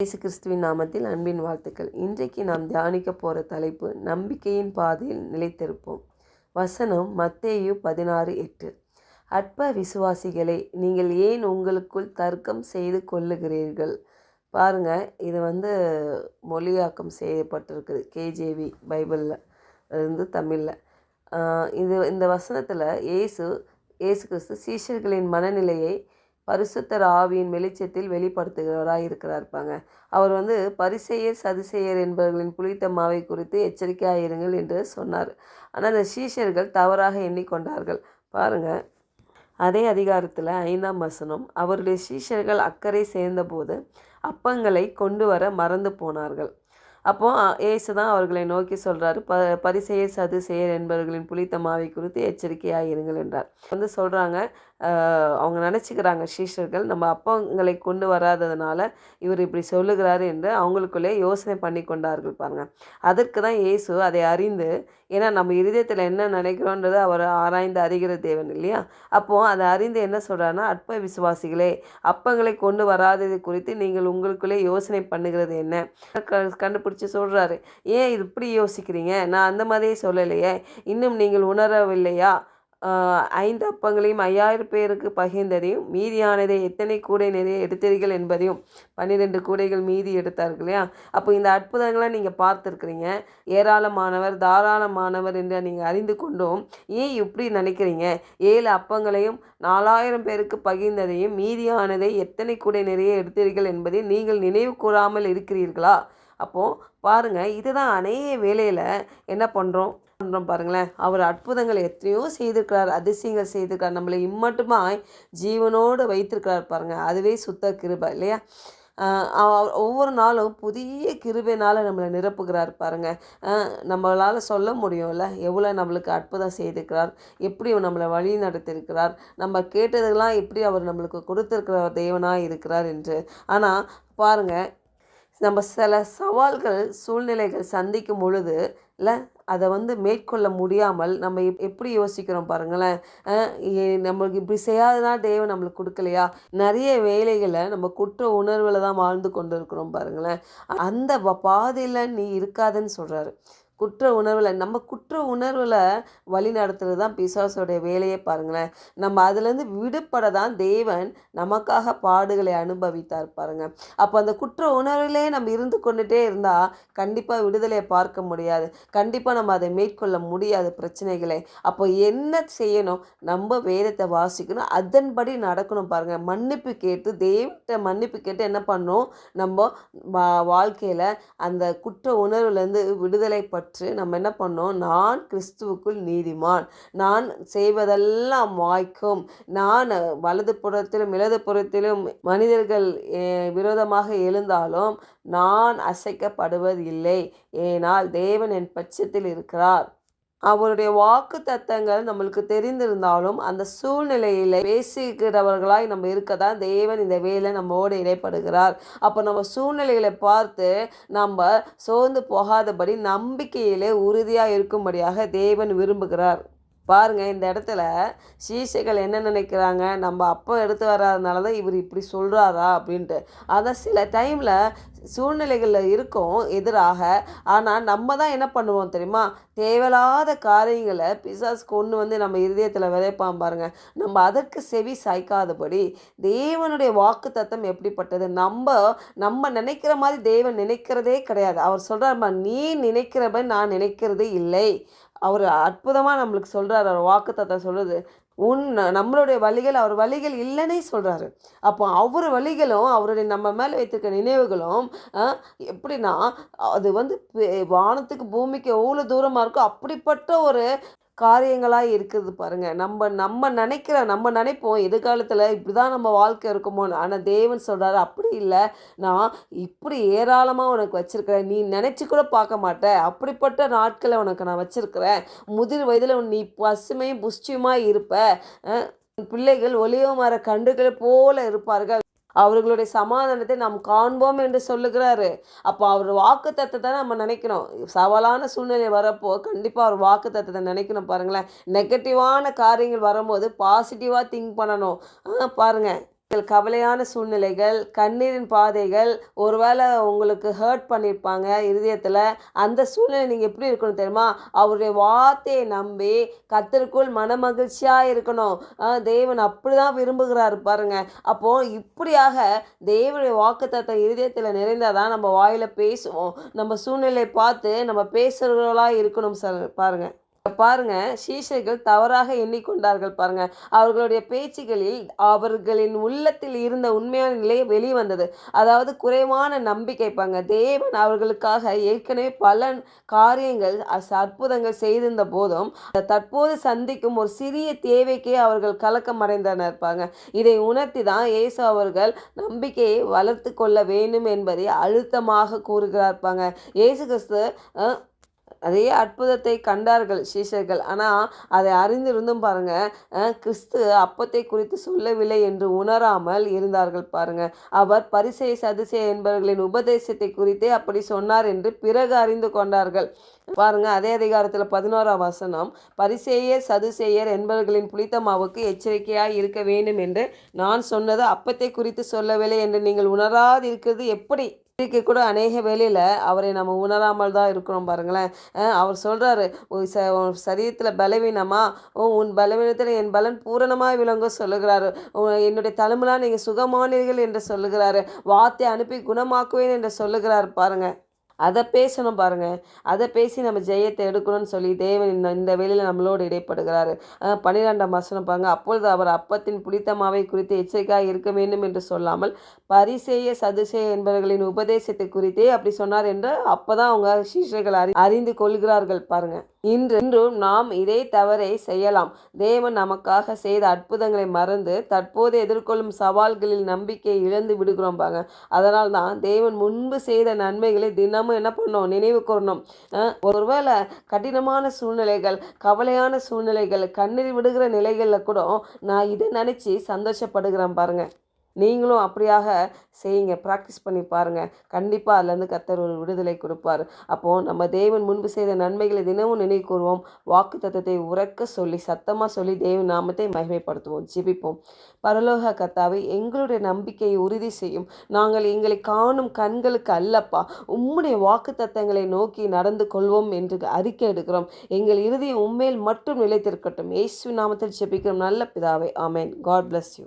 இயேசு கிறிஸ்துவின் நாமத்தில் அன்பின் வாழ்த்துக்கள். இன்றைக்கு நாம் தியானிக்க போகிற தலைப்பு நம்பிக்கையின் பாதையில் நிலைத்திருப்போம். வசனம் மத்தேயு பதினாறு எட்டு. அற்ப விசுவாசிகளை நீங்கள் ஏன் உங்களுக்குள் தர்க்கம் செய்து கொள்ளுகிறீர்கள்? பாருங்கள் இது வந்து மொழியாக்கம் செய்யப்பட்டிருக்குது. கேஜேவி பைபிளில் இருந்து தமிழில். இது இந்த வசனத்தில் இயேசு இயேசு கிறிஸ்து சீஷர்களின் மனநிலையை பரிசுத்தர் ஆவியின் வெளிச்சத்தில் வெளிப்படுத்துகிறவராக இருக்கிறார்ப்பாங்க. அவர் வந்து பரிசெயர் சதிசெயர் என்பவர்களின் புளித்த மாவை குறித்து எச்சரிக்கையாக இருங்கள் என்று சொன்னார். ஆனால் அந்த சீஷர்கள் தவறாக எண்ணிக்கொண்டார்கள். பாருங்கள் அதே அதிகாரத்தில் ஐந்தாம் வசனம் அவருடைய சீஷர்கள் அக்கறை சேர்ந்தபோது அப்பங்களை கொண்டு வர மறந்து போனார்கள். அப்போ ஏசு தான் அவர்களை நோக்கி சொல்கிறாரு ப பரிசெயர் சதுசெயர் என்பவர்களின் புளித்த மாவை குறித்து எச்சரிக்கையாக இருங்கள் என்றார். வந்து சொல்கிறாங்க அவங்க நினச்சிக்கிறாங்க சீஷர்கள் நம்ம அப்பங்களை கொண்டு வராததுனால இவர் இப்படி சொல்லுகிறாரு என்று அவங்களுக்குள்ளே யோசனை பண்ணி கொண்டார்கள் பாருங்கள் அதற்கு தான் இயேசு அதை அறிந்து ஏன்னா நம்ம இருதயத்தில் என்ன நினைக்கிறோன்றது அவர் ஆராய்ந்து அறிகிற தேவன் இல்லையா? அப்போது அதை அறிந்து என்ன சொல்கிறாருன்னா அற்ப விசுவாசிகளே அப்பங்களை கொண்டு வராதது குறித்து நீங்கள் உங்களுக்குள்ளே யோசனை பண்ணுகிறது என்ன? கண்டுபிடிச்சி சொல்கிறாரு ஏன் இது இப்படி யோசிக்கிறீங்க? நான் அந்த மாதிரியே சொல்லலையே. இன்னும் நீங்கள் உணரவில்லையா? ஐந்து அப்பங்களையும் ஐயாயிரம் பேருக்கு பகிர்ந்ததையும் மீதியானதை எத்தனை கூடை நிறைய எடுத்தீர்கள் என்பதையும் பன்னிரெண்டு கூடைகள் மீதி எடுத்தார்கள் இல்லையா? அப்போ இந்த அற்புதங்களை நீங்கள் பார்த்துருக்குறீங்க. ஏராளமானவர் தாராளமானவர் என்று நீங்கள் அறிந்து கொண்டும். ஏன் இப்படி நினைக்கிறீங்க? ஏழு அப்பங்களையும் நாலாயிரம் பேருக்கு பகிர்ந்ததையும் மீதியானதை எத்தனை கூடை நிறைய எடுத்தீர்கள் என்பதை நீங்கள் நினைவு கூறாமல் இருக்கிறீர்களா? அப்போது பாருங்கள் இதுதான் அநேக வேலையில் என்ன பண்ணுறோம் பண்ணுறோம் பாருங்களேன். அவர் அற்புதங்கள் எத்தனையோ செய்திருக்கிறார் அதிசயங்கள் செய்திருக்கிறார் நம்மளை இம்மட்டுமாய் ஜீவனோடு வைத்திருக்கிறார் பாருங்கள் அதுவே சுத்த கிருபை இல்லையா? ஒவ்வொரு நாளும் புதிய கிருபைனால் நம்மளை நிரப்புகிறார் பாருங்கள் நம்மளால் சொல்ல முடியும்ல எவ்வளோ நம்மளுக்கு அற்புதம் செய்திருக்கிறார் எப்படி நம்மளை வழி நடத்தியிருக்கிறார் நம்ம கேட்டதெல்லாம் எப்படி அவர் நம்மளுக்கு கொடுத்துருக்கிற தேவனாக இருக்கிறார் என்று. ஆனால் பாருங்கள் நம்ம சில சவால்கள் சூழ்நிலைகள் சந்திக்கும் பொழுது இல்லை அதை வந்து மேற்கொள்ள முடியாமல் நம்ம எப்படி யோசிக்கிறோம் பாருங்களேன். நம்மளுக்கு இப்படி செய்யாததான் தேவன் நம்மளுக்கு கொடுக்கலையா? நிறைய வேலைகளை நம்ம குற்ற உணர்வில் தான் வாழ்ந்து கொண்டு இருக்கிறோம் பாருங்களேன். அந்த பாதையில் நீ இருக்காதுன்னு சொல்கிறாரு குற்ற உணர்வில் நம்ம குற்ற உணர்வில் வழி நடத்துறது தான் பிசாசோடைய வேலையை பாருங்களேன். நம்ம அதுலேருந்து விடுபட தான் தேவன் நமக்காக பாடுகளை அனுபவித்தார் பாருங்க. அப்போ அந்த குற்ற உணர்விலே நம்ம இருந்து கொண்டுட்டே இருந்தால் கண்டிப்பாக விடுதலையை பார்க்க முடியாது. கண்டிப்பாக நம்ம அதை மேற்கொள்ள முடியாது பிரச்சனைகளை. அப்போ என்ன செய்யணும்? நம்ம வேதத்தை வாசிக்கணும். அதன்படி நடக்கணும் பாருங்கள் மன்னிப்பு கேட்டு தேவட்ட மன்னிப்பு கேட்டு என்ன பண்ணணும்? நம்ம வாழ்க்கையில் அந்த குற்ற உணர்வுலேருந்து விடுதலை பட்டு பற்று நம்ம என்ன பண்ணோம்? நான் கிறிஸ்துவுக்குள் நீதிமான். நான் செய்வதெல்லாம் வாய்க்கும். நான் வலது புறத்திலும் இடது புறத்திலும் மனிதர்கள் விரோதமாக எழுந்தாலும் நான் அசைக்கப்படுவதில்லை. ஏனால் தேவன் என் பட்சத்தில் இருக்கிறார். அவருடைய வாக்கு தத்தங்கள் நம்மளுக்கு தெரிந்திருந்தாலும் அந்த சூழ்நிலையில் பேசுகிறவர்களாய் நம்ம இருக்க தான் தேவன் இந்த வேலை நம்மோடு இடைப்படுகிறார் அப்போ நம்ம சூழ்நிலைகளை பார்த்து நம்ம சோர்ந்து போகாதபடி நம்பிக்கையிலே உறுதியாக இருக்கும்படியாக தேவன் விரும்புகிறார். பாருங்கள் இந்த இடத்துல சீசைகள் என்ன நினைக்கிறாங்க? நம்ம அப்போ எடுத்து வராதனால தான் இவர் இப்படி சொல்கிறாரா அப்படின்ட்டு. அதை சில டைமில் சூழ்நிலைகளில் இருக்கும் எதிராக. ஆனால் நம்ம தான் என்ன பண்ணுவோம் தெரியுமா? தேவையில்லாத காரியங்களை பிசாஸ் கொண்டு வந்து நம்ம இருதயத்தில் விதைப்பான் பாருங்கள் நம்ம அதற்கு செவி சாய்க்காதபடி தேவனுடைய வாக்கு தத்தம் எப்படிப்பட்டது? நம்ம நம்ம நினைக்கிற மாதிரி தேவன் நினைக்கிறதே கிடையாது. அவர் சொல்கிறார்மா நீ நினைக்கிறப நான் நினைக்கிறதே இல்லை. அவர் அற்புதமாக நம்மளுக்கு சொல்கிறார் அவர் வாக்கு தத்தை சொல்கிறது உன் நம்மளுடைய வழிகள் அவர் வழிகள் இல்லைன்னே சொல்கிறாரு அப்போ அவர் வழிகளும் அவருடைய நம்ம மேலே வைத்திருக்க நினைவுகளும் எப்படின்னா அது வந்து வானத்துக்கு பூமிக்கு எவ்வளோ தூரமாக இருக்கோ அப்படிப்பட்ட ஒரு காரியங்களாக இருக்குது பாருங்கள் நம்ம நம்ம நினைக்கிற நம்ம நினைப்போம் எதிர்காலத்தில் இப்படி தான் நம்ம வாழ்க்கை இருக்குமோன்னு ஆனால் தேவன் சொல்கிறாரு அப்படி இல்லை. நான் இப்படி ஏராளமாக உனக்கு வச்சுருக்கிறேன். நீ நினச்சி கூட பார்க்க மாட்டேன் அப்படிப்பட்ட நாட்களை உனக்கு நான் வச்சுருக்கிறேன். முதிர் வயதில் நீ பசுமையும் புஷ்டியுமாக இருப்ப. பிள்ளைகள் ஒளிவ மர கண்டுகளை போல இருப்பார்கள். அவர்களுடைய சமாதானத்தை நாம் காண்போம் என்று சொல்லுகிறாரு. அப்போ அவர் வாக்கு தத்துவத்தை நம்ம நினைக்கணும். சவாலான சூழ்நிலை வரப்போ கண்டிப்பாக அவர் வாக்கு தத்துவத்தை நினைக்கணும் பாருங்களேன். நெகட்டிவான காரியங்கள் வரும்போது பாசிட்டிவாக திங்க் பண்ணணும். பாருங்கள் கவலையான சூழ்நிலைகள் கண்ணீரின் பாதைகள் ஒருவேளை உங்களுக்கு ஹர்ட் பண்ணியிருப்பாங்க இருதயத்தில். அந்த சூழ்நிலை நீங்கள் எப்படி இருக்கணும் தெரியுமா? அவருடைய வார்த்தையை நம்பி கத்தருக்குள் மனமகிழ்ச்சியாக இருக்கணும். தேவன் அப்படி தான் விரும்புகிறாரு பாருங்க. அப்போது இப்படியாக தேவனுடைய வாக்குத்தத்தை இருதயத்தில் நிறைந்தால் தான் நம்ம வாயில் பேசுவோம். நம்ம சூழ்நிலையை பார்த்து நம்ம பேசுகிறவர்களாக இருக்கணும் சார் பாருங்கள் பாருங்க சீஷர்கள் தவறாக எண்ணிக்கொண்டார்கள் பாருங்க. அவர்களுடைய பேச்சுகளில் அவர்களின் உள்ளத்தில் இருந்த உண்மையான நிலை வெளிவந்தது. அதாவது குறைவான நம்பிக்கை பாங்க தேவன் அவர்களுக்காக ஏற்கனவே பல காரியங்கள் அற்புதங்கள் செய்திருந்த போதும் தற்போது சந்திக்கும் ஒரு சிறிய தேவைக்கே அவர்கள் கலக்கம் அடைந்தனர் பாங்க இதை உணர்த்தி தான் இயேசு அவர்கள் நம்பிக்கையை வளர்த்து கொள்ள வேண்டும் என்பதை அழுத்தமாக கூறுகிறார் பாங்க இயேசு கிறிஸ்து அதே அற்புதத்தை கண்டார்கள் சீஷர்கள். ஆனால் அதை அறிந்திருந்தும் பாருங்க கிறிஸ்து அப்பத்தை குறித்து சொல்லவில்லை என்று உணராமல் இருந்தார்கள் பாருங்க. அவர் பரிசெய சதுசே என்பவர்களின் உபதேசத்தை குறித்தே அப்படி சொன்னார் என்று பிறகு அறிந்து கொண்டார்கள். பாருங்க அதே அதிகாரத்தில் பதினோராம் வசனம் பரிசேயர் சதுசேயர் என்பவர்களின் புளித்த மாவுக்கு எச்சரிக்கையாக இருக்க வேண்டும் என்று நான் சொன்னது அப்பத்தை குறித்து சொல்லவில்லை என்று நீங்கள் உணராதிருக்கிறது எப்படி? இன்றைக்கு கூட அநேக வேலையில் அவரை நம்ம உணராமல் தான் இருக்கிறோம் பாருங்களேன். அவர் சொல்கிறாரு சரீரத்தில் பலவீனமா? ஓ உன் பலவீனத்தில் என் பலன் பூரணமாக விளங்க சொல்லுகிறாரு. என்னுடைய தலைமுலாம் நீங்கள் சுகமானீர்கள் என்று சொல்லுகிறாரு. வார்த்தை அனுப்பி குணமாக்குவேன் என்று சொல்லுகிறார் பாருங்கள் அதை பேசணும் பாருங்கள் அதை பேசி நம்ம ஜெயத்தை எடுக்கணும்னு சொல்லி தேவன் இந்த இந்த வேலையில் நம்மளோடு இடைப்படுகிறாரு. பன்னிரெண்டாம் வசனம் பாருங்கள் அப்பொழுது அவர் அப்பத்தின் புளித்தமாவை குறித்து எச்சரிக்கையாக இருக்க வேண்டும் என்று சொல்லாமல் பரிசேய சதுசேய என்பவர்களின் உபதேசத்தை குறித்தே அப்படி சொன்னார் என்று அப்பதான் அவங்க சீஷர்கள் அறி அறிந்து கொள்கிறார்கள் பாருங்க. இன்று இன்றும் நாம் இதே தவறை செய்யலாம். தேவன் நமக்காக செய்த அற்புதங்களை மறந்து தற்போது எதிர்கொள்ளும் சவால்களில் நம்பிக்கையை இழந்து விடுகிறோம் பாங்க அதனால் தான் தேவன் முன்பு செய்த நன்மைகளை தினமும் என்ன பண்ணோம்? நினைவு கூறணும். ஒருவேளை கடினமான சூழ்நிலைகள் கவலையான சூழ்நிலைகள் கண்ணீர் விடுகிற நிலைகளில் கூட நான் இதை நினச்சி சந்தோஷப்படுகிறேன் பாருங்கள் நீங்களும் அப்படியாக செய்யுங்க. ப்ராக்டிஸ் பண்ணி பாருங்கள் கண்டிப்பாக அதுலேருந்து கர்த்தர் ஒரு விடுதலை கொடுப்பார். அப்போது நம்ம தேவன் முன்பு செய்த நன்மைகளை தினமும் நினைவு கூறுவோம். வாக்கு தத்தத்தை உறக்க சொல்லி சத்தமாக சொல்லி தேவன் நாமத்தை மகிமைப்படுத்துவோம். ஜெபிப்போம். பரலோக கத்தாவை எங்களுடைய நம்பிக்கையை உறுதி செய்யும். நாங்கள் எங்களை காணும் கண்களுக்கு அல்லப்பா. உம்முடைய வாக்கு தத்தங்களை நோக்கி நடந்து கொள்வோம் என்று அறிக்கை எடுக்கிறோம். எங்கள் இறுதியை உண்மையில் மட்டும் நிலைத்திருக்கட்டும். இயேசு நாமத்தில் ஜெபிக்கிறோம். நல்ல பிதாவை ஆமேன். God bless you